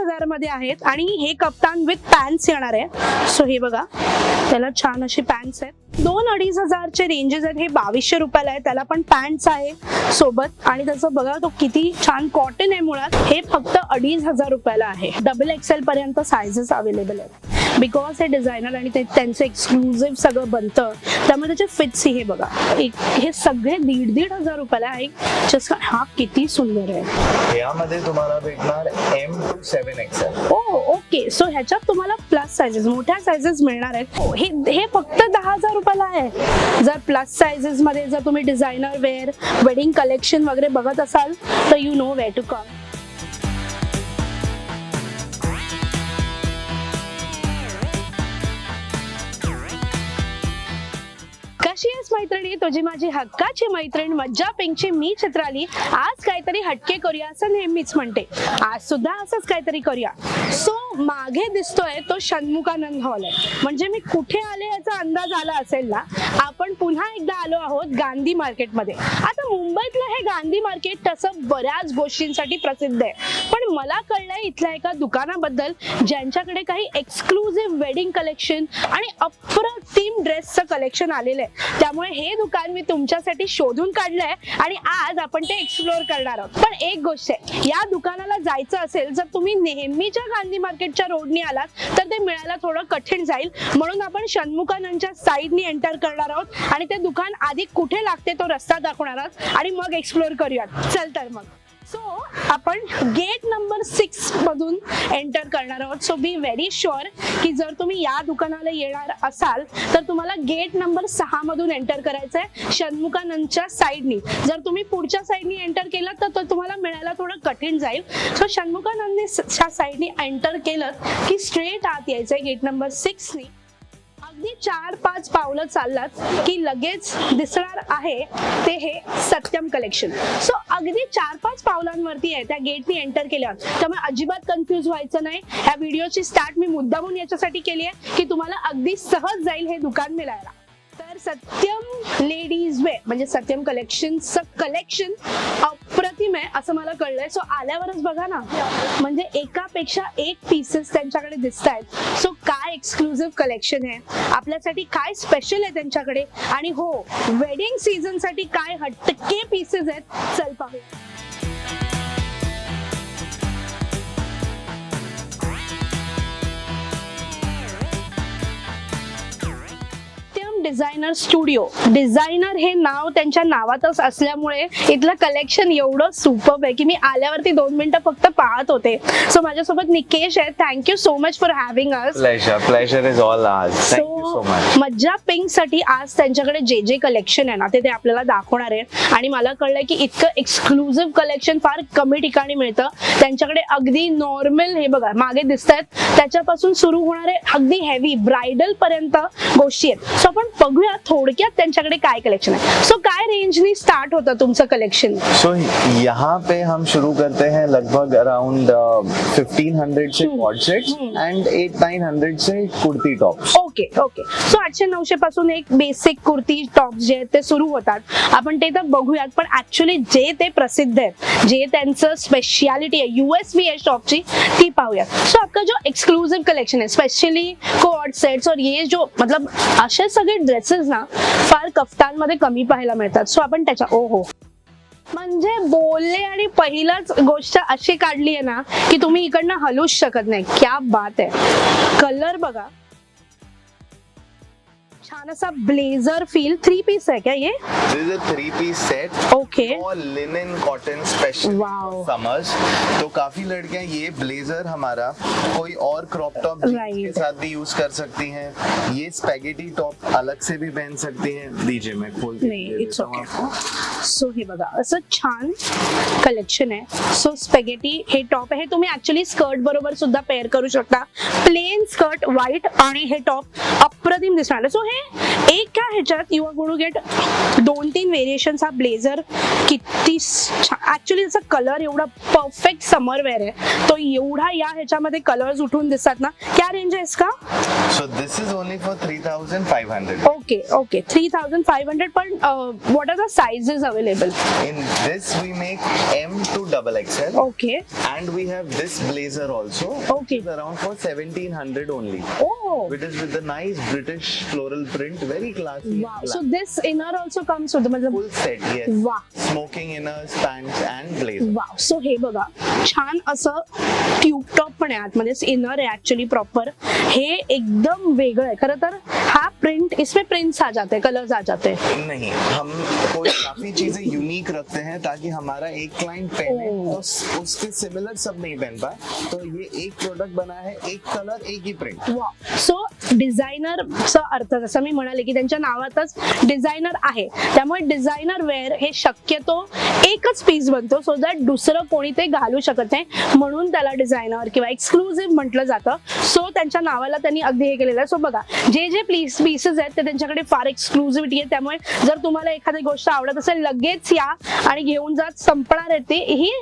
हजारमध्ये आहेत आणि हे कप्तान विथ पॅन्ट्स येणार आहे. सो हे बघा. त्याला छान अशी पॅन्ट्स आहेत. दोन अडीच हजारचे रेंजेस आहेत. हे बावीसशे रुपयाला आहे. त्याला पण पॅन्ट्स आहे सोबत. आणि त्याचं बघा तो किती छान कॉटन आहे मुळात. हे फक्त अडीच हजार रुपयाला आहे. डबल एक्सेल पर्यंत सायझेस अवेलेबल आहेत. बिकॉज हे डिझायनर आणि ते त्यांचं एक्सक्लुझिव्ह सगळं बनतं. त्यामुळे त्याचे फिट्स हे बघा. एक हे सगळे दीड दीड हजार रुपयाला आहे. जस्ट हा किती सुंदर आहे. यामध्ये तुम्हाला भेटणार M to seven XL oh okay so ह्याच्यात तुम्हाला प्लस सायझेस मोठ्या सायझेस मिळणार आहेत. हो, हे हे फक्त दहा हजार रुपयाला आहे. जर प्लस सायझेस मध्ये जर तुम्ही डिझायनर वेअर वेडिंग कलेक्शन वगैरे बघत असाल तर you know way to come कशी आहेस मैत्रिणी तुझी माझी हक्काची मैत्रीण मज्जा पिंकची मी चित्राली आज काहीतरी हटके करूया असं नेहमीच म्हणते. आज सुद्धा असंच काहीतरी करूया. सो मागे दिसतोय तो षण्मुखानंद हॉल आहे. म्हणजे मी कुठे आले याचा अंदाज आला असेल ना आपण पुन्हा एकदा आलो आहोत गांधी मार्केटमध्ये. आता मुंबईतलं हे गांधी मार्केट तसं बऱ्याच गोष्टींसाठी प्रसिद्ध आहे. पण मला कळलंय इथल्या एका दुकानाबद्दल ज्यांच्याकडे काही एक्सक्लुझिव्ह वेडिंग कलेक्शन आणि अप्रतिम ड्रेसचं कलेक्शन आलेलं आहे. त्यामुळे हे दुकान मी तुमच्यासाठी शोधून काढलंय आणि आज आपण ते एक्सप्लोअर करणार आहोत. पण एक गोष्ट आहे या दुकानाला जायचं असेल जर तुम्ही नेहमीच्या गांधी मार्केट मार्केटच्या रोडनी आलात तर ते मिळायला थोडं कठीण जाईल. म्हणून आपण षण्मुखानंदच्या साईडनी एंटर करणार आहोत. आणि ते दुकान आधी कुठे लागते तो रस्ता दाखवणार आहोत. आणि मग एक्सप्लोअर करूयात. चल तर मग. सो आपण गेट नंबर सिक्स मधून एंटर करणार आहोत. सो बी व्हेरी शुअर की जर तुम्ही या दुकानाला येणार असाल तर तुम्हाला गेट नंबर सहा मधून एंटर करायचं आहे षण्मुखानंदच्या साईडनी जर तुम्ही पुढच्या साईडनी एंटर केलं तर तो तुम्हाला मिळायला थोडं कठीण जाईल. सो षण्मुखानंदच्या साईडनी एंटर केलं की स्ट्रेट आत यायचं आहे गेट नंबर सिक्सनी अगदी चार पाच पावलं चाललात की लगेच दिसणार आहे ते हे सत्यम कलेक्शन सो अगदी चार पाच पावलांवरती आहे त्या गेटनी एंटर केल्यावर. त्यामुळे अजिबात कन्फ्युज व्हायचं नाही. ह्या व्हिडिओची स्टार्ट मी मुद्दामून याच्यासाठी केली आहे की तुम्हाला अगदी सहज जाईल हे दुकान मिळायला. तर सत्यम लेडीज वे म्हणजे सत्यम कलेक्शनचं कलेक्शन अप्रतिम आहे असं मला कळलंय. सो आल्यावरच बघा ना. म्हणजे एकापेक्षा एक पीसेस त्यांच्याकडे दिसत आहेत सो काय एक्सक्लुझिव्ह कलेक्शन आहे. आपल्यासाठी काय स्पेशल आहे त्यांच्याकडे? आणि हो वेडिंग सीझनसाठी काय हटके पीसेस आहेत? चल पाहूया. डिझायनर स्टुडिओ डिझायनर हे नाव त्यांच्या नावातच असल्यामुळे इथलं कलेक्शन एवढं सुपर आहे की मी आल्यावरती दोन मिनिटं फक्त पाहत होते. सो माझ्यासोबत निकेश आहे. Thank you so much for having us pleasure pleasure is all आज सो मच मज्जा पिंकसाठी आज त्यांच्याकडे जे जे कलेक्शन आहे ना ते ते आपल्याला दाखवणार आहे. आणि मला कळलंय की इतकं एक्सक्लुझिव्ह कलेक्शन फार कमी ठिकाणी मिळतं. त्यांच्याकडे अगदी नॉर्मल हे बघा मागे दिसत आहेत त्याच्यापासून सुरू होणारे अगदी हेवी ब्रायडल पर्यंत गोष्टी आहेत. सो आपण बघूया थोडक्यात त्यांच्याकडे काय कलेक्शन आहे. सो काय रेंजनी स्टार्ट होतं तुमचं कलेक्शन सो यहाँ पे हम शुरू करते हैं लगभग अराउंड फिफ्टीन हंड्रेड से हम्म. Cord sets hmm. And eight nine hundred से कुर्ती टॉप्स ओके ओके सो आठशे नऊशे पासून एक बेसिक कुर्ती टॉप जे आहेत ते सुरू होतात. आपण ते तर बघूयात पण ऍक्च्युली जे ते प्रसिद्ध आहेत जे त्यांचं स्पेशालिटी आहे युएस व्ही एस टॉपची ती पाहूयात. सो आपका जो एक्सक्लूसिव कलेक्शन है स्पेशली कोड सेट्स और ये जो मतलब असे सगळे ड्रेसेस ना फार कफ्तांमध्ये कमी पाहायला मिळतात. सो आपण त्याच्या ओ हो. म्हणजे बोलले आणि पहिलाच गोष्ट अशी काढली आहे ना की तुम्ही इकडनं हलूच शकत नाही. क्या बात आहे. कलर बघा. छान असा ब्लेझर फील थ्री पीस आहे क्या ये? This is three piece set okay और लिनन कॉटन स्पेशल. समर्स तो काफ़ी लड़कियाँ ये ब्लेजर हमारा कोई और क्रॉप टॉप Right. के साथ भी यूज़ कर सकती हैं। ये स्पेगेटी टॉप अलग से भी पहन सकती हैं। दीजिए मैं खोल इट्स ओके सो हे बघा असं छान कलेक्शन आहे सो स्पेगेटी हे। टॉप आहे तुम्ही ऍक्च्युली स्कर्ट बरोबर सुद्धा पेअर करू शकता। प्लेन स्कर्ट व्हाईट आणि हे टॉप अप्रतिम दिसणार सो हे एका ह्याच्यात यू आर गोणू गेट दोन तीन व्हेरिएशन्स हा ब्लेझर किती ऍक्च्युली त्याचा कलर एवढा परफेक्ट समर वेअर आहे तो एवढा या ह्याच्यामध्ये कलर्स उठून दिसतात ना क्या रेंज आहे का So this is only for 3,500. Okay okay three thousand five hundred पण what are the sizes available In this we make M to double XL. Okay And we have this blazer also. Okay. Which is around for 1700 only. Oh It is with the nice British floral print, very classy. Wow black. So this inner also comes with मतलब Full set, yes. Wow. Smoking inners, pants and blazer. Wow so हे बघा छान असं tube top पण आहे आतमध्ये inner आहे actually proper हे एकदम वेगळं आहे खरं तर हा प्रिंट इसमें प्रिंट्स आ जाते हैं कलर्स आ जाते हैं नहीं हम कोई काफ़ी चीज़ें यूनिक रखते हैं ताकि हमारा एक क्लाइंट पहने Oh. तो उस- उसके सिमिलर सब नहीं पहन पाए तो ये एक प्रोडक्ट बना है एक कलर एक ही प्रिंट सो डिझायनरचा अर्थ जसं मी म्हणाले की त्यांच्या नावातच डिझायनर आहे. त्यामुळे डिझायनर वेअर हे शक्यतो एकच पीस बनतो सो दॅट दुसरं कोणी ते घालू शकत नाही. म्हणून त्याला डिझायनर किंवा एक्सक्लुझिव्ह म्हटलं जातं. सो त्यांच्या नावाला त्यांनी अगदी हे केलेलं आहे. सो बघा जे जे प्लीस पीसेस आहेत ते त्यांच्याकडे फार एक्सक्लुझिव्हिटी आहे. त्यामुळे जर तुम्हाला एखादी गोष्ट आवडत असेल लगेच या आणि घेऊन जा. संपणार आहे ती. ही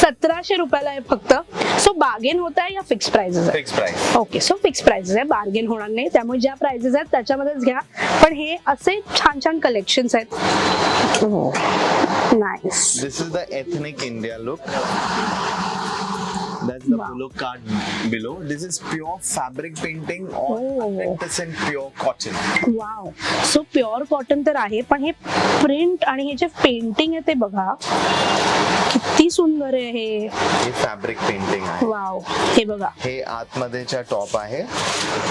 सतराशे रुपयाला आहे फक्त. सो बार्गेन होत आहे या fix price okay so fix prices आहे. बार्गेन होणार नाही. त्यामुळे ज्या प्राइसेस आहेत त्याच्यामध्येच घ्या. पण हे असे छान छान कलेक्शन्स आहेत nice This is the ethnic India look. That's the Wow. polo card below. This is pure fabric painting or Oh. 100% pure cotton. Wow so pure cotton तर आहे पण हे प्रिंट आणि हे जे पेंटिंग आहे ते बघा. किती सुंदर आहे हे. हे फॅब्रिक पेंटिंग आहे. वाव हे बघा. हे आतमध्येच्या टॉप आहे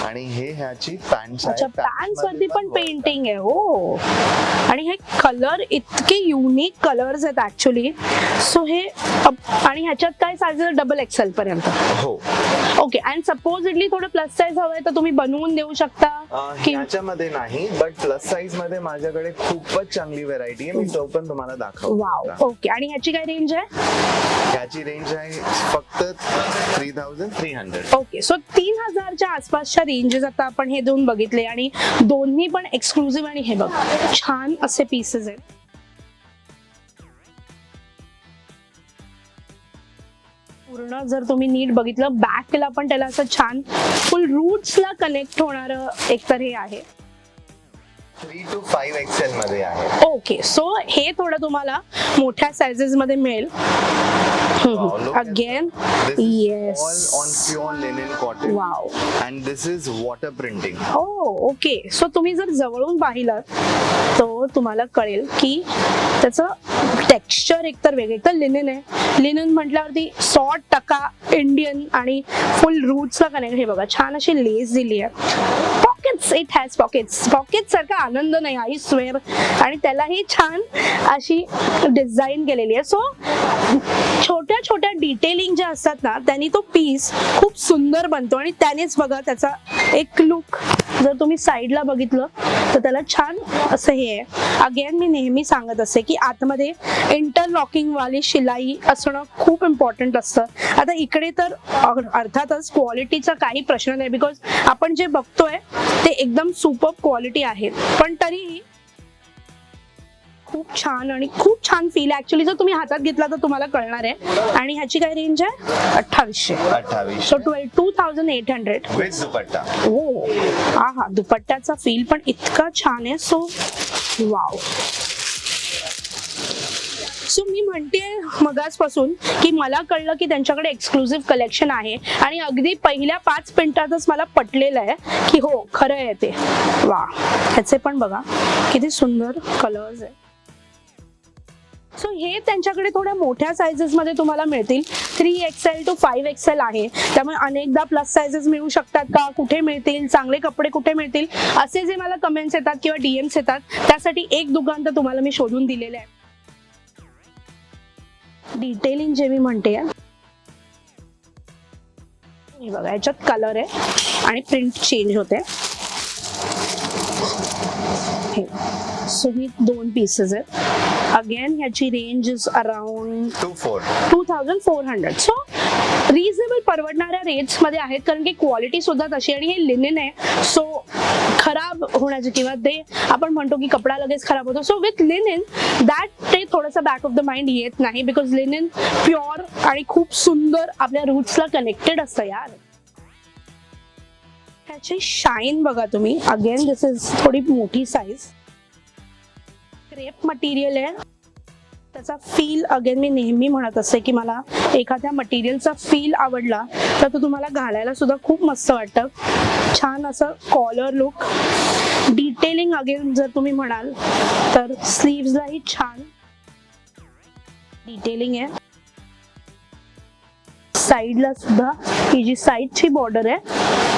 आणि हे ह्याची पॅन्ट अच्छा पॅन्ट वरती पण पेंटिंग आहे. हो. आणि हे कलर इतके युनिक कलर्स आहेत ऍक्च्युली सो हे आणि ह्याच्यात काय साईज डबल एक्सेल पर्यंत हो. ओके अँड सपोजिटली थोडं प्लस साईज हवंय तर तुम्ही बनवून देऊ शकता की ह्याच्यामध्ये नाही बट प्लस साईजमध्ये माझ्याकडे खूपच चांगली व्हरायटी आहे. मी तो पण तुम्हाला वाव दाखवतो ओके आणि ह्याची काय रेंज आहे? ह्याची रेंज आहे फक्त three thousand three hundred okay so तीन हजारच्या आसपासच्या रेंजेस आता आपण हे दोन बघितले आणि दोन्ही पण एक्सक्लुझिव्ह आणि हे बघ छान असे पीसेस आहेत. पूर्ण जर तुम्ही नीट बघितलं बॅकला पण त्याला असं छान फुल रूट्सला कनेक्ट होणार एकतर हे आहे. थ्री टू फाईव्ह एक्सेल मध्ये आहे. ओके सो हे थोडं तुम्हाला मोठ्या सायझेस मध्ये मिळेल. Wow, again is yes all on pure linen cotton. Wow and this is water printing. Oh okay so तुम्ही जर जवळून पाहिलं तर तुम्हाला कळेल की त्याचं टेक्स्चर एकतर वेगळं एकतर लिनन आहे. लिनन म्हटल्यावरती सौ टक्का इंडियन आणि फुल रूट्सला कनेक्ट हे बघा छान अशी लेस दिली आहे. Pockets it has pockets pocket सारखा आनंद नाही आई स्वेअर आणि त्यालाही छान अशी डिझाईन केलेली आहे. सो छोट्या छोट्या डिटेलिंग ज्या असतात ना त्यांनी तो पीस खूप सुंदर बनतो. आणि त्यानेच बघा त्याचा एक लुक जर तुम्ही साईडला बघितलं तर त्याला छान असं हे आहे. अगेन मी नेहमी सांगत असते की आतमध्ये इंटरलॉकिंग वाली शिलाई असणं खूप इम्पॉर्टंट असतं. आता इकडे तर अर्थातच क्वालिटीचा काही प्रश्न नाही बिकॉज आपण जे बघतोय ते एकदम सुपर क्वालिटी आहे पण तरीही खूप छान आणि खूप छान फील ऍक्च्युली जर तुम्ही हातात घेतला तर तुम्हाला कळणार आहे. आणि ह्याची काय रेंज आहे? अठ्ठावीसशे. अठ्ठावीस so twelve two thousand eight hundred with dupatta. हो. हा हा दुपट्ट्याचा फील पण इतका छान आहे. सो वाव सो मी म्हणते मगासपासून की मला कळलं की त्यांच्याकडे एक्सक्लुझिव्ह कलेक्शन आहे. आणि अगदी पहिल्या पाच मिनिटातच मला पटलेलं आहे की हो खरं आहे ते. वा ह्याचे पण बघा किती सुंदर कलर्स आहे. सो हे त्यांच्याकडे थोड्या मोठ्या सायझेसमध्ये तुम्हाला मिळतील. Three XL to five XL आहे. त्यामुळे अनेकदा प्लस सायझेस मिळू शकतात का? कुठे मिळतील? चांगले कपडे कुठे मिळतील? असे जे मला कमेंट्स येतात किंवा डीएम्स येतात त्यासाठी एक दुकान तर तुम्हाला मी शोधून दिलेलं आहे. डिटेलिंग जे मी म्हणते हे बघा याच्यात कलर आहे आणि प्रिंट चेंज होते. हे सो ही दोन पीसेस आहेत. अगेन ह्याची range is around two four two thousand four hundred so reasonable परवडणाऱ्या रेट्समध्ये आहेत कारण की क्वालिटी सुद्धा तशी आणि हे लिनेन आहे. सो खराब होण्याची किंवा ते आपण म्हणतो की कपडा लगेच खराब होतो. सो विथ लिनिन दॅट ते थोडंसं बॅक ऑफ द माइंड येत नाही बिकॉज लिनिन प्युअर आणि खूप सुंदर आपल्या रूट्सला कनेक्टेड असतं यार. ह्याची शाईन बघा तुम्ही. अगेन दिस इज थोडी मोठी साईज क्रेप मटेरियल आहे. त्याचा फील अगेन मी नेहमी म्हणत असते की मला एखाद्या मटेरियलचा फील आवडला तर तो तुम्हाला घालायला सुद्धा खूप मस्त वाटतं. छान असं कॉलर लुक डिटेलिंग अगेन जर तुम्ही म्हणाल तर स्लीव्सलाही छान. डिटेलिंग आहे. साईडला सुद्धा ही जी साईडची बॉर्डर आहे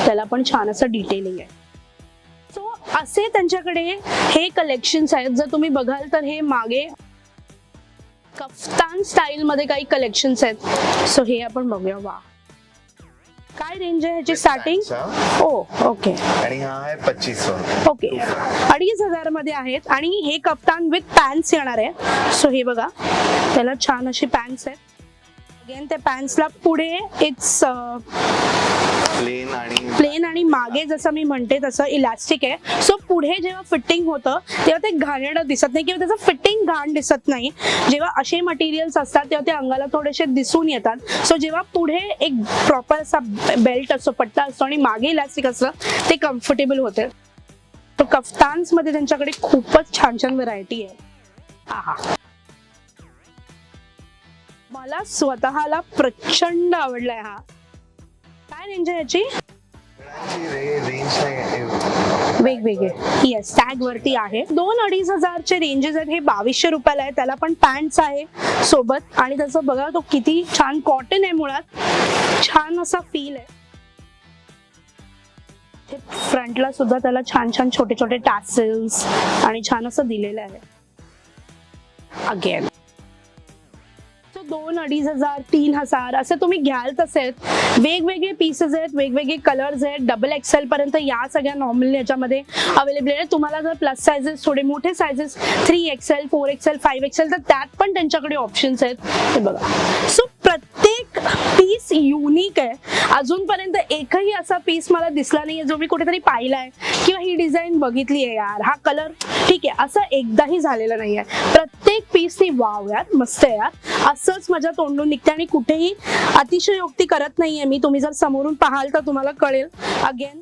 त्याला पण छान असं डिटेलिंग आहे. सो असे त्यांच्याकडे हे कलेक्शन्स आहेत. जर तुम्ही बघाल तर हे मागे कफ्तान स्टाईलमध्ये काही कलेक्शन्स आहेत. सो हे आपण बघूया. वा. काय रेंज आहे ह्याची स्टार्टिंग ओ ओके आणि हा आहे पच्चीस ओके अडीच हजारमध्ये आहेत आणि हे कप्तान विथ पॅन्ट्स येणार आहे. सो हे बघा. त्याला छान अशी पॅन्ट्स आहेत. अगेन त्या पॅन्ट्सला पुढे इट्स प्लेन आणि प्लेन आणि मागे जसं मी म्हणते तसं इलास्टिक आहे. सो पुढे जेव्हा फिटिंग होतं तेव्हा ते घाणेरडं दिसत नाही किंवा त्याचं फिटिंग घाण दिसत नाही. जेव्हा असे मटेरियल्स असतात तेव्हा ते अंगाला थोडेसे दिसून येतात. सो जेव्हा पुढे एक प्रॉपर असा बेल्ट असतो पट्टा असतो आणि मागे इलास्टिक असतं ते कम्फर्टेबल होते. तो कफ्तान्समध्ये त्यांच्याकडे खूपच छान छान व्हरायटी आहे. आहा. मला स्वतःला प्रचंड आवडलाय हा. काय रेंज आहे याची? वेगवेगळे. येस टॅग वरती आहे. दोन अडीच हजारचे रेंजेस आहेत. हे बावीसशे रुपयाला आहे. त्याला पण पॅन्ट्स आहे सोबत. आणि त्याचं बघा तो किती छान कॉटन आहे मुळात. छान असा फील आहे. हे फ्रंटला सुद्धा त्याला छान छान छोटे छोटे टॅसल्स आणि छान असं दिलेलं आहे. अगेन तो दोन अडीच हजार तीन हजार असं तुम्ही घ्याल तसेच. वेगवेगळे पीसेस आहेत वेगवेगळे कलर्स आहेत डबल एक्सेल पर्यंत या सगळ्या नॉर्मल याच्यामध्ये अवेलेबल आहेत. तुम्हाला जर प्लस सायझेस थोडे मोठे sizes three XL four XL five XL तर त्यात पण त्यांच्याकडे ऑप्शन्स आहेत. ते बघा. सो प्रत्येक पीस युनिक आहे. अजूनपर्यंत एकही असा पीस मला दिसला नाहीये जो मी कुठेतरी पाहिलाय. किंवा ही डिझाईन बघितली आहे यार. हा कलर ठीक आहे. असं एकदाही झालेलं आहे प्रत्येक पीस ती वाव यार. मस्त आहे यार. असंच माझ्या तोंडून निघते आणि कुठेही अतिशयोक्ती करत नाहीये मी. तुम्ही जर समोरून पाहाल तर तुम्हाला कळेल. अगेन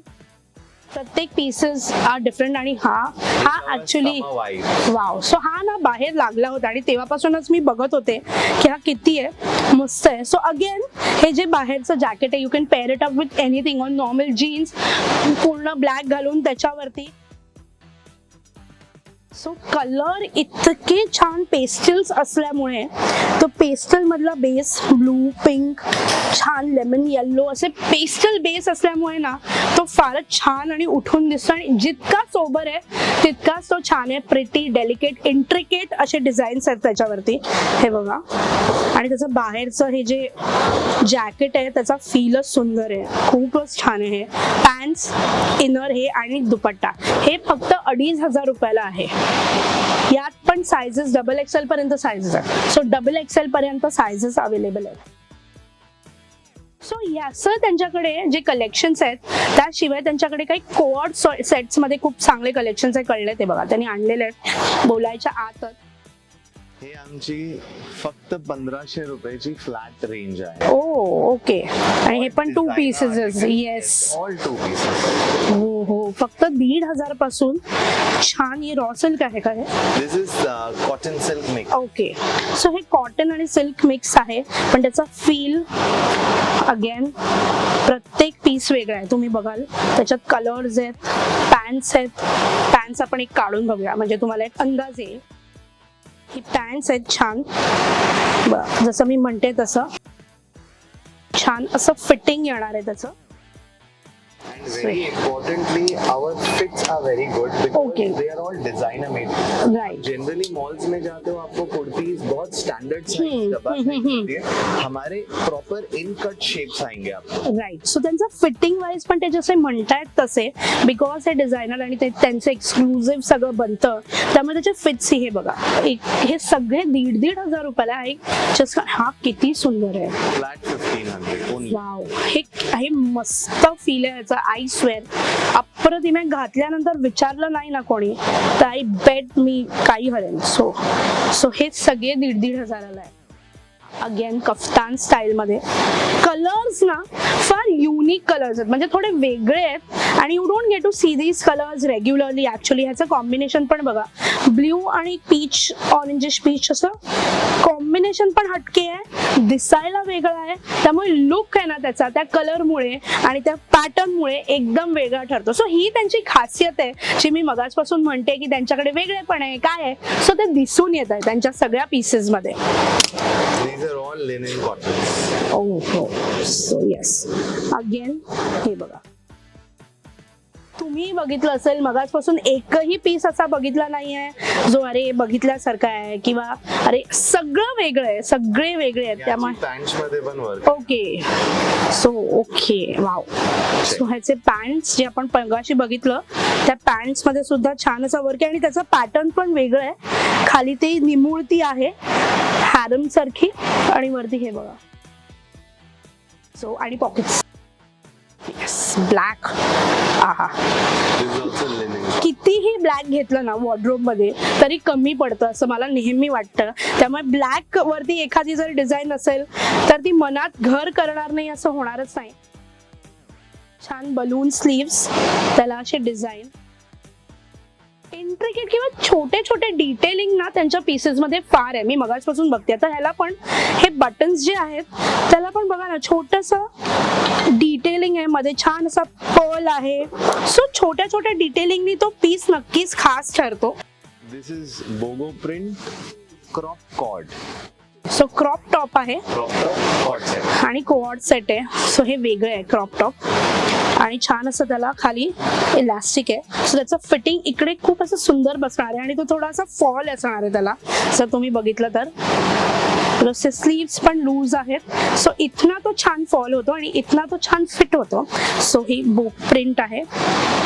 प्रत्येक पीसेस आर डिफरंट आणि हा हा ऍक्च्युली वाव सो हा ना बाहेर लागला होता आणि तेव्हापासूनच मी बघत होते की हा किती आहे. मस्त आहे. सो अगेन हे जे बाहेरचं जॅकेट आहे you can pair it up with anything on normal jeans पूर्ण ब्लॅक घालून त्याच्यावरती सो कलर इतके छान पेस्टल्स असल्यामुळे तो पेस्टल मधला बेस ब्लू पिंक छान लेमन येल्लो असे पेस्टल बेस असल्यामुळे ना तो फारच छान आणि उठून दिसतो आणि जितका सोबर आहे तितकाच तो छान आहे. प्रिटी डेलिकेट इंट्रिकेट असे डिझाईन्स आहेत त्याच्यावरती. हे बघा. आणि त्याचं बाहेरचं हे जे जॅकेट आहे त्याचा फीलच सुंदर आहे. खूपच छान आहे पॅन्ट्स इनर हे आणि दुपट्टा. हे फक्त अडीच हजार रुपयाला आहे. यात पण सायझेस डबल एक्सेल पर्यंत सायझेस आहेत. सो डबल एक्सेल पर्यंत सायझेस अवेलेबल आहेत. सो याचं त्यांच्याकडे जे कलेक्शन्स आहेत त्याशिवाय त्यांच्याकडे काही कोऑर्ड सेट्समध्ये खूप चांगले कलेक्शन्स आहे कळले ते बघा. त्यांनी आणलेले आहेत. बोलायच्या आतच. हे आमची फक्त पंधराशे रुपयाची फ्लॅट रेंज आहे. Oh okay. आणि हे पण two pieces yes all two pieces हो हो. फक्त दीड हजारपासून छान ही रॉ सिल्क आहे का हे? This is cotton silk mix okay. So हे कॉटन आणि सिल्क मिक्स आहे. पण त्याचा फील अगेन प्रत्येक पीस वेगळा आहे. तुम्ही बघाल त्याच्यात कलर्स आहेत पॅन्ट्स आहेत. पॅन्ट्स आपण एक काढून बघूया. म्हणजे तुम्हाला एक अंदाज येईल. ही पॅन्ट्स आहेत छान. ब- जसं मी म्हणते तसं. छान असं फिटिंग येणार आहे त्याचं. Very importantly, our fits are very good because Okay. they are all designer made. Right generally malls में जाते हो आपको कुर्तीज बहुत स्टैंडर्ड साइज होती है। हमारे प्रॉपर इन कट शेप्स आएंगे आपको। राईट सो त्यांचं फिटिंग वाईज पण ते जसे म्हणतायत तसे बिकॉज हे डिझायनर आणि त्यांचं एक्सक्लुझिव्ह सगळं बनतं त्यामुळे त्याचे फिट्स हे बघा. एक हे सगळे दीड दीड हजार रुपयाला आहे. जस्ट हा किती सुंदर आहे. फ्लॅट फिफ्टीन हंड्रेड वाव हे हे मस्त फील आहे याचा. आय स्वेअर अप्रतिमे घातल्यानंतर विचारलं नाही ना कोणी. तर आय बेट मी काही हरेन. सो सो हे सगळे दीड दीड हजाराला आहे. अगेन कफ्तान स्टाईलमध्ये कलर्स ना फार युनिक कलर्स आहेत. म्हणजे थोडे वेगळे आहेत. आणि you don't get to see these colours regularly actually ह्याचं कॉम्बिनेशन पण बघा. ब्ल्यू आणि पीच ऑरेंजिश पीच असं कॉम्बिनेशन पण हटके आहे. दिसायला वेगळा आहे. त्यामुळे लुक आहे ना त्याचा त्या कलरमुळे आणि त्या पॅटर्नमुळे एकदम वेगळा ठरतो. सो ही त्यांची खासियत आहे जी मी मगाचपासून म्हणते की त्यांच्याकडे वेगळेपण आहे काय आहे. सो ते दिसून येत आहे त्यांच्या सगळ्या पीसेसमध्ये These are all linen cottons. ओ हो सो येस अगेन हे बघा. तुम्ही बघितलं असेल मगाचपासून एकही पीस असा बघितला नाहीये जो अरे बघितल्यासारखा आहे किंवा अरे सगळं वेगळं आहे सगळे वेगळे आहेत त्यामुळे पॅन्ट्समध्ये पण work okay so okay wow so ह्याचे पॅन्ट्स जे आपण पंगाशी बघितलं त्या पॅन्ट्समध्ये सुद्धा छान असा वर्क आहे आणि त्याचं पॅटर्न पण वेगळं आहे. खाली ते निमुळती आहे. हॅरम सारखी आणि वरती हे बघा. सो आणि पॉकेट्स ब्लॅक आहा. कितीही ब्लॅक घेतलं ना वॉर्ड्रोबमध्ये तरी कमी पडतं असं मला नेहमी वाटतं. त्यामुळे ब्लॅक वरती एखादी जर डिझाईन असेल तर ती मनात घर करणार नाही असं होणारच नाही. छान बलून स्लीव्स त्याला असे डिझाईन इंट्रिकेट किंवा छोटे छोटे डिटेलिंग ना त्यांच्या पीसेस मध्ये फार आहे. मी मगाचपासून बघते. आता ह्याला पण हे बटन्स जे आहेत त्याला पण बघा ना छोटस डिटेलिंग आहे. मध्ये छान असा पर्ल आहे. सो छोट्या छोट्या डिटेलिंगनी तो पीस नक्कीच खास ठरतो. This is bogo print crop cord. So crop top आहे. Set. आणि कोऑर्ड सेट आहे. सो हे वेगळं आहे क्रॉप टॉप आणि छान असं त्याला खाली इलास्टिक आहे. सो त्याचं फिटिंग इकडे खूप असं सुंदर बसणार आहे आणि तो थोडासा फॉल असणार आहे त्याला. जर तुम्ही बघितलं तर. स्लीव्स पण लूज आहेत. सो इथना तो छान फॉल होतो आणि इथना तो छान फिट होतो. सो ही बुक प्रिंट आहे.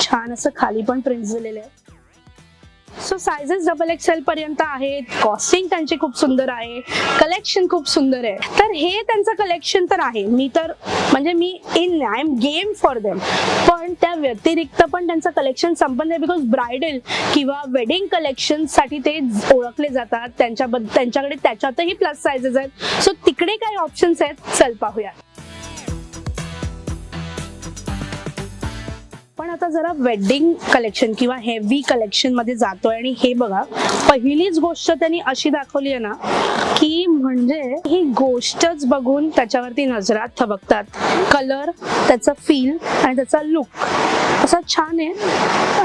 छान असं खाली पण प्रिंट दिलेले आहे सो सायझेस डबल एक्सेल पर्यंत आहेत. कॉस्टिंग त्यांची खूप सुंदर आहे. कलेक्शन खूप सुंदर आहे. तर हे त्यांचं कलेक्शन तर आहे. मी तर म्हणजे मी in I am game for them पण त्या व्यतिरिक्त पण त्यांचं कलेक्शन संपन्न आहे बिकॉज ब्रायडल किंवा वेडिंग कलेक्शनसाठी ते ओळखले जातात. त्यांच्या त्यांच्याकडे त्याच्यातही प्लस सायझेस आहेत. सो तिकडे काही ऑप्शन्स आहेत. चल पाहूया पण आता जरा वेडिंग कलेक्शन किंवा हेवी कलेक्शनमध्ये जातोय आणि हे बघा पहिलीच गोष्ट त्यांनी अशी दाखवली आहे ना की म्हणजे ही गोष्टच बघून त्याच्यावरती नजरात थबकतात. कलर त्याचा फील आणि त्याचा लुक असा छान आहे.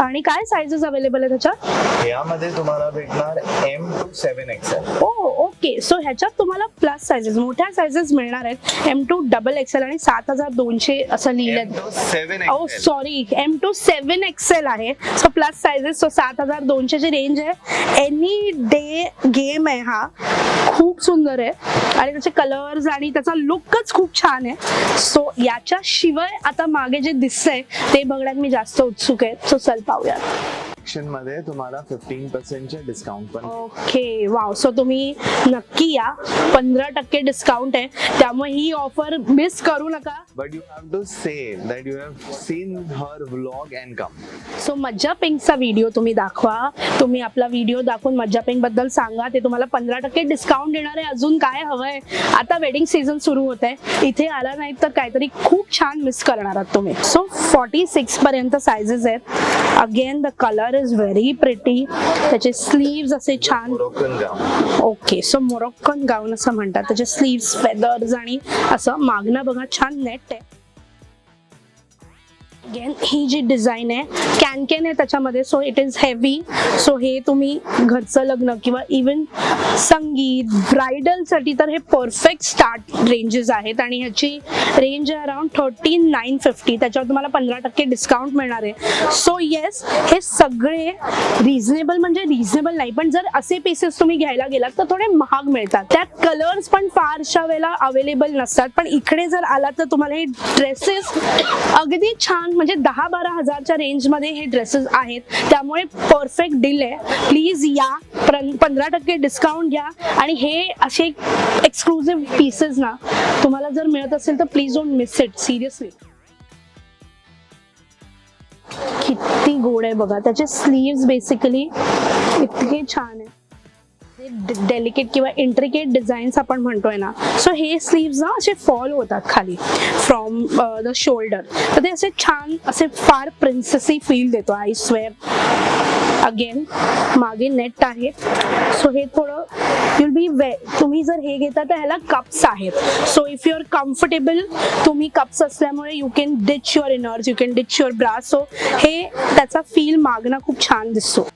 आणि काय साईजेस अवेलेबल आहे त्याच्यात यामध्ये तुम्हाला भेटणार M to seven XL oh okay so ह्याच्यात तुम्हाला प्लस सायझेस मोठ्या सायझेस मिळणार आहेत. एम टू डबल एक्सेल आणि सात हजार दोनशे असं two seven oh sorry M to seven XL आहे. सो प्लस सायझेस सो सात हजार दोनशेची रेंज आहे. एनी डे गेम आहे हा. खूप सुंदर आहे. आणि त्याचे कलर्स आणि त्याचा लुकच खूप छान आहे. सो याच्याशिवाय आता मागे जे दिसतंय ते बघण्यात मी जास्त उत्सुक आहे. सो चल पाहूयात. सेक्शनमध्ये तुम्हाला फिफ्टीन पर्सेंटचे डिस्काउंट पण ओके वाव सो तुम्ही नक्की या. पंधरा टक्के डिस्काउंट आहे. त्यामुळे ही ऑफर मिस करू नका. But you have to say that you have seen her vlog and come so मज्जा पिंकचा व्हिडिओ तुम्ही दाखवा. तुम्ही आपला व्हिडिओ दाखवून मज्जा पिंकबद्दल सांगा. ते तुम्हाला पंधरा टक्के डिस्काउंट देणार आहे. अजून काय हवंय? आता वेडिंग सीझन सुरू होत आहे. इथे आला नाही तर काहीतरी खूप छान मिस करणार आहात तुम्ही. सो फॉर्टी सिक्स पर्यंत सायझेस आहेत. Again the colour is very pretty त्याचे स्लीव्स असे छान. ओके सो मोरक्कन गाऊन असं म्हणतात. त्याचे स्लीव्स फेदर्स आणि असं मागणं बघा छान नेट आहे. अगेन ही जी डिझाईन आहे कॅन आहे त्याच्यामध्ये. So it is heavy so हे तुम्ही घरचं लग्न किंवा इवन संगीत ब्रायडलसाठी तर हे परफेक्ट स्टार्ट रेंजेस आहेत. आणि ह्याची रेंज आहे अराउंड थर्टी नाईन फिफ्टी त्याच्यावर तुम्हाला पंधरा टक्के डिस्काउंट मिळणार आहे. सो येस हे सगळे रिझनेबल म्हणजे रिझनेबल नाही. पण जर असे पीसेस तुम्ही घ्यायला गेलात तर थोडे महाग मिळतात. त्यात कलर्स पण फारशा वेळेला अवेलेबल नसतात. पण इकडे जर आलात तर तुम्हाला हे ड्रेसेस अगदी छान म्हणजे दहा बारा हजारच्या रेंजमध्ये हे ड्रेसेस आहेत. त्यामुळे परफेक्ट डील आहे. प्लीज या. पंधरा टक्के डिस्काउंट घ्या. आणि हे असे एक्सक्लुझिव्ह पीसेस ना तुम्हाला जर मिळत असेल तर please don't miss it seriously किती गोड आहे बघा. त्याचे स्लीव्स बेसिकली इतके छान आहे डेलिकेट किंवा इंट्रिकेट डिझाईन्स आपण म्हणतोय ना सो हे स्लीव्स ना असे फॉल होतात खाली फ्रॉम द शोल्डर तर ते असे छान असे फार प्रिन्सेसी फील देतो आय स्वेअर अगेन मागे नेट आहे. सो हे थोडं युल बी वे तुम्ही जर हे घेता तर ह्याला कप्स आहेत. So if you are comfortable तुम्ही कप्स असल्यामुळे you can ditch your inners you can ditch your bras so हे त्याचा फील मागणं खूप छान दिसतो.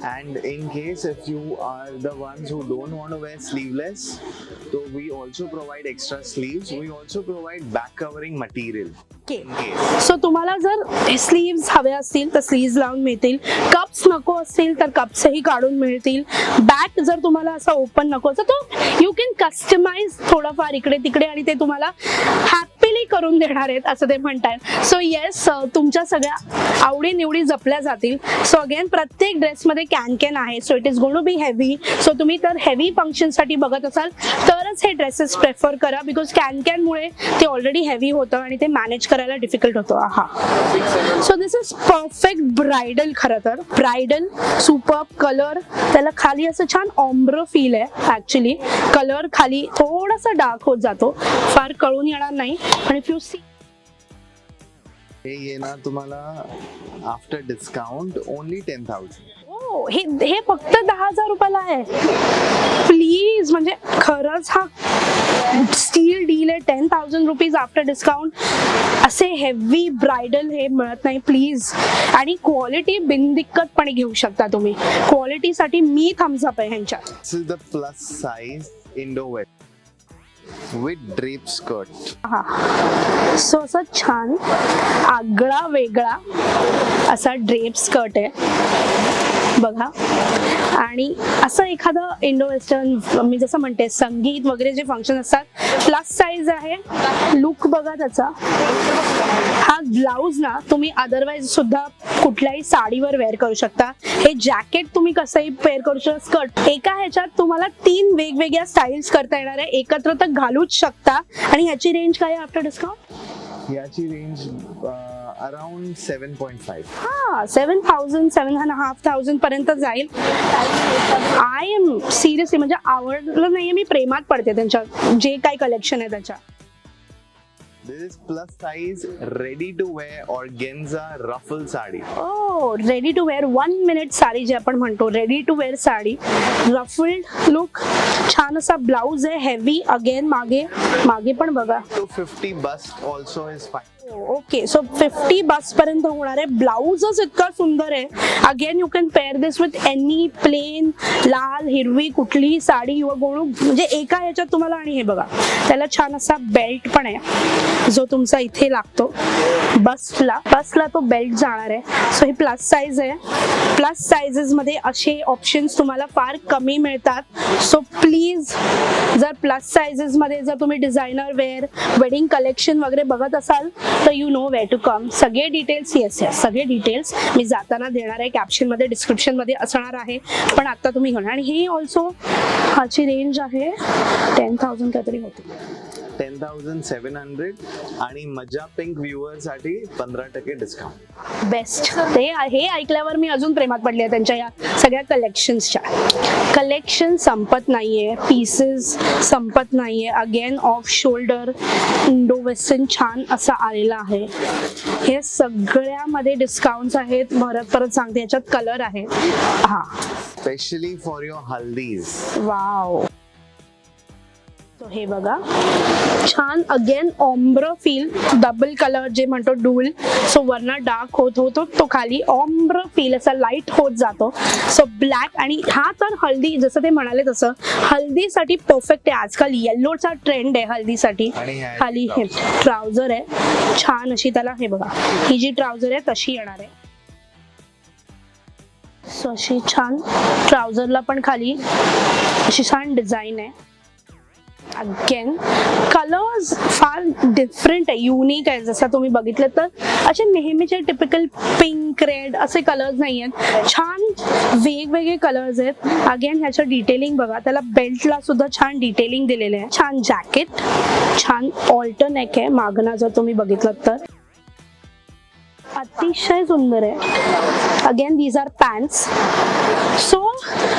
And in case if you are the ones who don't want to wear sleeveless, so we also provide extra sleeves. We also provide back covering material. ओके. So तुम्हाला जर sleeves हवे असतील तर स्लीव्स लावून मिळतील कप्स नको असतील तर कप्सही काढून मिळतील बॅक जर तुम्हाला असं ओपन नको असं तो यू कॅन कस्टमाइज थोडंफार इकडे तिकडे आणि ते तुम्हाला करून देणार आहेत असं ते म्हणतात सो येस तुमच्या सगळ्या आवडी निवडी जपल्या जातील. सो अगेन प्रत्येक ड्रेसमध्ये कॅन कॅन आहे. So it is gonna be heavy so so तुम्ही तर हेवी फंक्शनसाठी बघत असाल तरच हे ड्रेसेस प्रेफर करा बिकॉज कॅन कॅनमुळे ते ऑलरेडी हेवी होतं आणि ते मॅनेज करायला डिफिकल्ट होतं. हा. So this is perfect bridal खरं तर. ब्रायडल सुपर कलर त्याला खाली असं छान ऑम्ब्र फील आहे ऍक्च्युली कलर खाली थोडासा डार्क होत जातो. फार कळून येणार नाही. पण यू सी हे ये ना तुम्हाला after discount only ten thousand हो हे हे फक्त दहा हजार रुपयाला आहे. प्लीज म्हणजे खरंच हा स्टील डील आहे. Ten thousand rupees after discount असे हेवी ब्रायडल हे मिळत नाही. प्लीज आणि क्वालिटी बिनदिक्कतपणे घेऊ शकता तुम्ही. क्वालिटीसाठी मी थम्सअप आहे ह्यांच्या This is the plus size Indo with drip skirt हा. सो असं छान आगळा वेगळा असा ड्रेप स्कर्ट आहे. बघा. आणि असं एखादं इंडो वेस्टर्न मी जसं म्हणते संगीत वगैरे जे फंक्शन असतात प्लस साईज आहे लुक बघा त्याचा. हा ब्लाऊज ना तुम्ही अदरवाईज सुद्धा कुठल्याही साडीवर वेअर करू शकता. हे जॅकेट तुम्ही कसंही पेअर करू शकता स्कर्ट एका ह्याच्यात तुम्हाला तीन वेगवेगळ्या स्टाईल्स करता येणार आहे. एकत्र तर घालूच शकता. आणि ह्याची रेंज काय आहे आफ्टर डिस्काउंट याची range around seven point five. हा seven thousand seven and half thousand पर्यंत जाईल. आय एम सिरियसली म्हणजे आवडलं नाहीये मी प्रेमात पडते त्यांच्या जे काय कलेक्शन आहे त्याच्या. This is plus size ready to wear organza ruffle sari. Oh ready to wear one minute sari जे आपण म्हणतो ready to wear sari. Ruffled look छान असा ब्लाऊज आहे हेवी अगेन मागे मागे पण बघा. So 50 bust also is fine. Okay so fifty bust पर्यंत होणार आहे. ब्लाऊजच इतका सुंदर आहे. Again you can pair this with any plain लाल हिरवी कुठली साडी किंवा गोळू म्हणजे एका ह्याच्यात तुम्हाला आणि हे बघा त्याला छान असा बेल्ट पण आहे. जो तुमचा इथे लागतो. बसला बसला तो बेल्ट जाणार आहे. सो हे प्लस साईज आहे. प्लस साईजेस मध्ये असे ऑप्शन्स तुम्हाला फार कमी मिळतात. सो प्लीज जर प्लस साईजेस मध्ये जर तुम्ही डिझायनर वेअर वेडिंग कलेक्शन वगैरे बघत असाल तर you know way to come सगळे डिटेल्स येस येस सगळे डिटेल्स मी जाताना देणार आहे. कॅप्शनमध्ये डिस्क्रिप्शनमध्ये असणार आहे. पण आत्ता तुम्ही घेणार. आणि ही ऑल्सो ह्याची रेंज आहे. टेन थाउजंड काहीतरी होती. 10,700 आणि मजा पिंक व्ह्युअरसाठी पंधरा टक्के डिस्काउंट बेस्ट ते हे ऐकल्यावर मी अजून प्रेमात पडली आहे त्यांच्या या सगळ्या कलेक्शन्सच्या कलेक्शन संपत नाहीये पीसेस संपत नाहीये. Again off shoulder Indo western छान असा आलेला आहे. हे सगळ्यामध्ये डिस्काउंट्स आहेत. परत परत सांगते याच्यात कलर आहे. हा. Specially for your haldis wow हे बघा. छान again ombre feel double colour जे म्हणतो डूल सो वरना डार्क होत होतो तो खाली ऑम्ब्र फील असा लाइट होत जातो. सो ब्लॅक आणि हा तर हल्दी जसं ते म्हणाले तसं हल्दीसाठी परफेक्ट आहे. आजकाल येल्लोचा ट्रेंड आहे हल्दीसाठी. खाली हे ट्राउझर आहे. छान अशी त्याला हे बघा ही जी ट्राउझर आहे तशी येणार आहे. सो अशी छान ट्राउझरला पण खाली अशी छान डिझाईन आहे. अगेन कलर्स फार डिफरंट आहे युनिक आहे. जसं तुम्ही बघितलं तर असे नेहमीचे टिपिकल पिंक रेड असे कलर्स नाही आहेत. छान वेगवेगळे कलर्स आहेत. अगेन ह्याचं डिटेलिंग बघा. त्याला बेल्टला सुद्धा छान डिटेलिंग दिलेलं आहे. छान जॅकेट छान ऑल्टर नेक आहे. मागणं जर तुम्ही बघितलं तर. अतिशय सुंदर आहे. Again these are pants so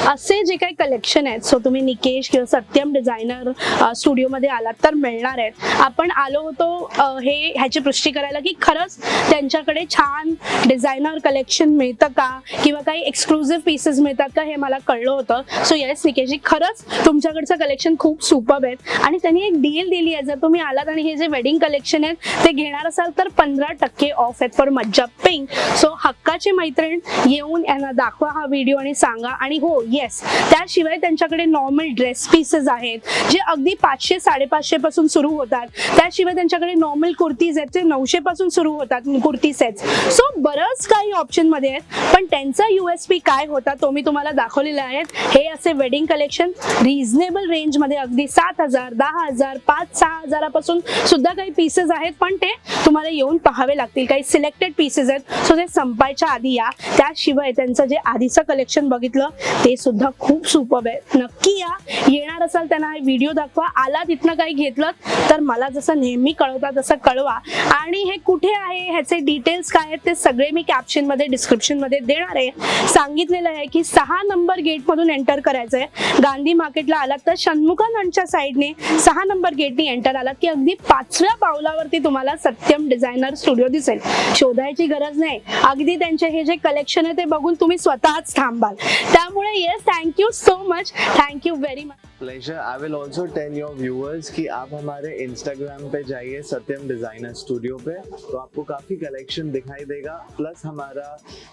असे जे काही कलेक्शन आहेत सो तुम्ही निकेश किंवा सत्यम डिझायनर स्टुडिओमध्ये आलात तर मिळणार आहेत. आपण आलो होतो हे ह्याची पुष्टी करायला की खरंच त्यांच्याकडे छान डिझायनर कलेक्शन मिळतं का? किंवा काही एक्सक्लुझिव्ह पीसेस मिळतात का? हे मला कळलं होतं. सो येस निकेशजी खरंच तुमच्याकडचं कलेक्शन खूप सुपर आहेत. आणि त्यांनी एक डील दिली आहे. जर तुम्ही आलात आणि हे जे वेडिंग कलेक्शन आहेत ते घेणार असाल तर पंधरा टक्के ऑफ आहेत फॉर मज्जा. पिंक सो हक्काची मैत्रीण येऊन यांना दाखवा हा व्हिडिओ आणि सांगा. आणि हो येस त्याशिवाय त्यांच्याकडे नॉर्मल ड्रेस पीसेस आहेत जे अगदी पाचशे साडेपाचशे पासून सुरू होतात. त्याशिवाय त्यांच्याकडे नॉर्मल कुर्तीज आहेत ते नऊशे पासून सुरू होतात कुर्ती सेट्स सो बरंच काही ऑप्शनमध्ये आहेत. पण त्यांचा युएसपी काय होता तो मी तुम्हाला दाखवलेला आहे. हे असे वेडिंग कलेक्शन रिझनेबल रेंजमध्ये अगदी सात हजार दहा हजार पाच सहा हजारापासून सुद्धा काही पीसेस आहेत. पण ते तुम्हाला येऊन पाहावे लागतील. काही सिलेक्टेड पीसेस आहेत. सो ते संपायच्या आधी या. त्याशिवाय त्यांचं जे आधीचं कलेक्शन बघितलं ते सुद्धा खूप सुपर आहे. नक्की या. येणार असाल त्यांना हा व्हिडिओ दाखवा. आला तिथनं काही घेतलं तर मला जसं नेहमी कळवता तसं कळवा. आणि हे कुठे आहे? ह्याचे डिटेल्स काय आहेत ते सगळे मी कॅप्शनमध्ये डिस्क्रिप्शनमध्ये देणार आहे. सांगितलेलं आहे की सहा नंबर गेट मधून एंटर करायचं आहे गांधी मार्केटला आलात तर षण्मुखानंदच्या साईडने सहा नंबर गेटने एंटर आलात की अगदी पाचव्या पावलावरती तुम्हाला सत्यम डिझायनर स्टुडिओ दिसेल. शोधायची गरज नाही. अगदी त्यांचे हे जे कलेक्शन आहे ते बघून तुम्ही स्वतःच थांबाल. त्यामुळे yes thank you so much thank you very much pleasure I will also tell your viewers कि आप हमारे इंस्टाग्राम पे जाइए सत्यम डिजाइनर स्टूडियो पे तो आपको काफी कलेक्शन दिखाई देगा। प्लस हमारा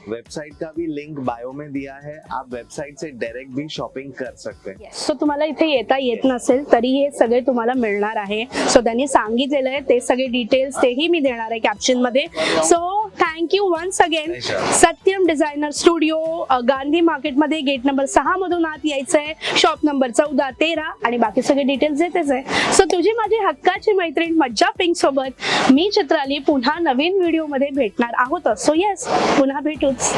वेबसाइट का भी लिंक बायो में दिया है। आप वेबसाइट से डायरेक्ट भी शॉपिंग कर सकते हैं। सो तुम्हाला इथे येता येत नसेल तरी हे सगळे तुम्हाला मिळणार आहे. सो त्यांनी सांगितलेलं आहे ते सगळे डिटेल्स तेही मी देणार आहे कॅप्शनमध्ये. So thank you once again. Satyam designer studio Gandhi मार्केटमध्ये गेट नंबर सहा मधून आत यायचं आहे शॉप नंबर चौदा तेरा आणि बाकी सगळे डिटेल्स येतेच आहे. सो तुझी माझी हक्काची मैत्रीण मज्जा पिंक सोबत मी चित्राली पुन्हा नवीन व्हिडिओमध्ये भेटणार आहोत सो येस पुन्हा भेटूच.